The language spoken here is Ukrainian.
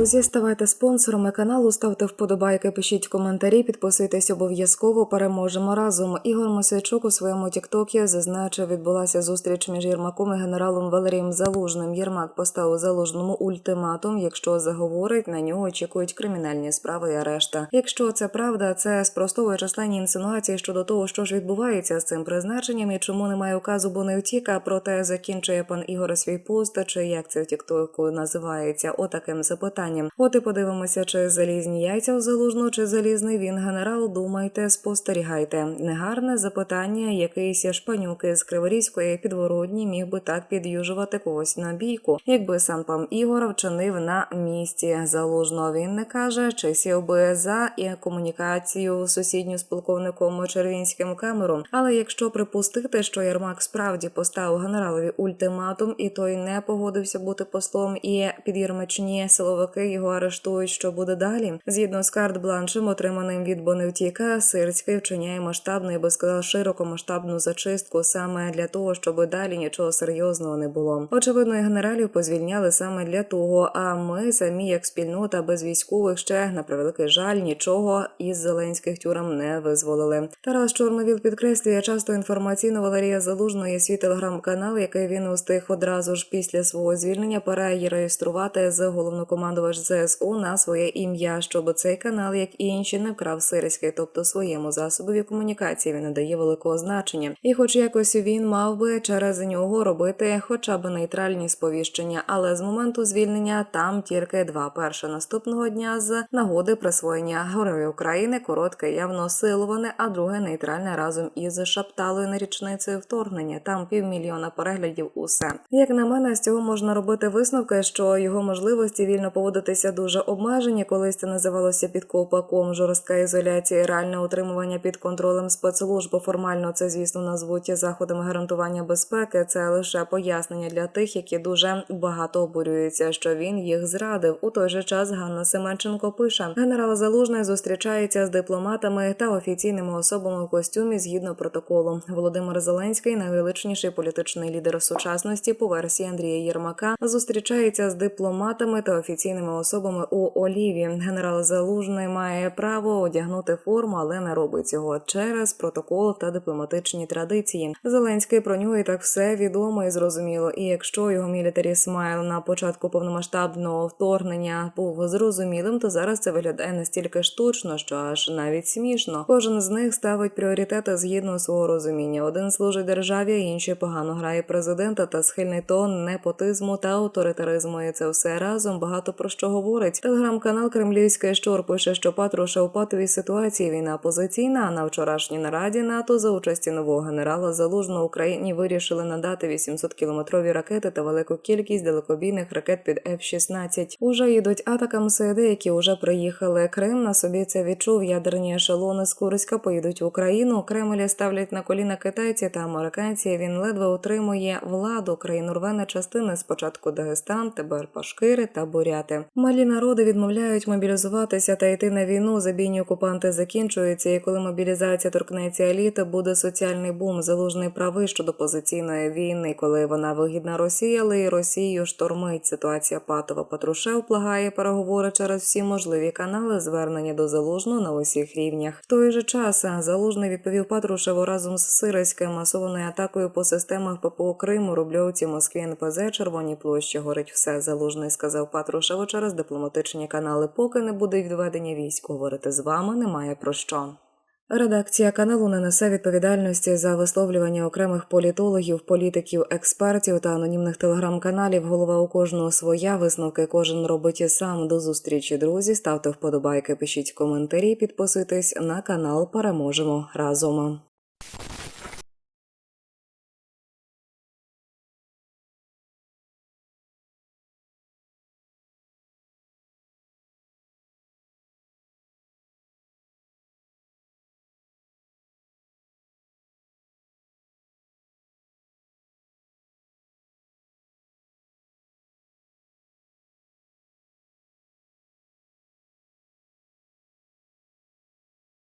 Друзі, ставайте спонсорами каналу, ставте вподобайки, пишіть коментарі, підписуйтесь обов'язково. Переможемо разом. Ігор Мосейчук у своєму тіктокі зазначив, відбулася зустріч між Єрмаком і генералом Валерієм Залужним. Єрмак поставив залужному ультиматум. Якщо заговорить, на нього очікують кримінальні справи і арешта. Якщо це правда, це спростовує численні інсинуації щодо того, що ж відбувається з цим призначенням і чому немає указу, бо не втіка. Проте закінчує пан Ігор свій пост, чи як це в тіктоку називається, отаким запитанням. От і подивимося, чи залізні яйця у залужну, чи залізний він генерал. Думайте, спостерігайте. Негарне запитання. Якийсь шпанюк із Криворізької підвородні міг би так під'южувати когось на бійку, якби сам пан Ігор вчинив на місці залужного. Він не каже, чи сів би за і комунікацію сусідню з полковником Червінським камером. Але якщо припустити, що Єрмак справді поставив генералові ультиматум, і той не погодився бути послом, і під'єрмачні силовики його арештують, що буде далі. Згідно з карт-бланшем, отриманим від Боневтіка, Сирський вчиняє масштабну, я би сказала, широкомасштабну зачистку саме для того, щоб далі нічого серйозного не було. Очевидно, і генералів позвільняли саме для того. А ми самі, як спільнота без військових, ще на превеликий жаль, нічого із зеленських тюрем не визволили. Тарас Чорновіл підкреслює часто інформаційно Валерія Залужного є свій телеграм-канал, який він устиг одразу ж після свого звільнення пора її реєструвати головнокомандувач ЗСУ на своє ім'я, щоб цей канал, як і інші, не вкрав сирський, тобто своєму засобові комунікації він надає великого значення. І, хоч якось він мав би через нього робити хоча б нейтральні сповіщення, але з моменту звільнення там тільки два. Перше наступного дня з нагоди присвоєння Героїв України, коротке, явно силоване, а друге нейтральне разом із шапталою на річницею вторгнення. Там півмільйона переглядів. Усе як на мене, з цього можна робити висновки, що його можливості вільно поводитися дуже обмежені. Колись це називалося під ковпаком, жорстка ізоляція, і реальне утримування під контролем спецслужб. Формально це, звісно, назвуть заходами гарантування безпеки. Це лише пояснення для тих, які дуже багато обурюються, що він їх зрадив. У той же час Ганна Семенченко пише: генерал Залужний зустрічається з дипломатами та офіційними особами в костюмі згідно протоколу. Володимир Зеленський, найвеличніший політичний лідер сучасності, по версії Андрія Єрмака, зустрічається з дипломатами та офіційними особами у Оліві. Генерал Залужний має право одягнути форму, але не робить цього через протокол та дипломатичні традиції. Зеленський про нього і так все відомо і зрозуміло. І якщо його мілітарі смайл на початку повномасштабного вторгнення був зрозумілим, то зараз це виглядає настільки штучно, що аж навіть смішно. Кожен з них ставить пріоритети згідно свого розуміння. Один служить державі, інший погано грає президента та схильний тон непотизму та авторитаризму. І це все разом багато про що говорить. Телеграм-канал Кремлівський Щор пише, що Патруша у ситуації війна позиційна. На вчорашній нараді НАТО за участі нового генерала Залужного Україні вирішили надати 800 кілометрові ракети та велику кількість далекобійних ракет під F-16. Уже йдуть атакамси, деякі вже приїхали. Крим на собі це відчув. Ядерні ешелони з Курська поїдуть в Україну. Кремлі ставлять на коліна китайці та американці. Він ледве утримує владу. Країну рве на частини. Спочатку Дагестан, тепер Пашкири та Буряти. Малі народи відмовляють мобілізуватися та йти на війну. Забійні окупанти закінчуються. І коли мобілізація торкнеться еліти, буде соціальний бум. Залужний правий щодо позиційної війни, коли вона вигідна Росії, але і Росію штормить. Ситуація патова Патрушев плагає переговори через всі можливі канали звернення до залужного на усіх рівнях. В той же час залужний відповів Патрушеву разом з Сирським масованою атакою по системах ППО Криму, Рубльовці, Москві, НПЗ, Червоній площі горить все. Залужний сказав Патрушеву через дипломатичні канали. Поки не буде відведення військ, говорити з вами немає про що. Редакція каналу не несе відповідальності за висловлювання окремих політологів, політиків, експертів та анонімних телеграм-каналів. Голова у кожного своя висновки кожен робить і сам. До зустрічі, друзі. Ставте вподобайки, пишіть коментарі, підписуйтесь на канал. Переможемо разом.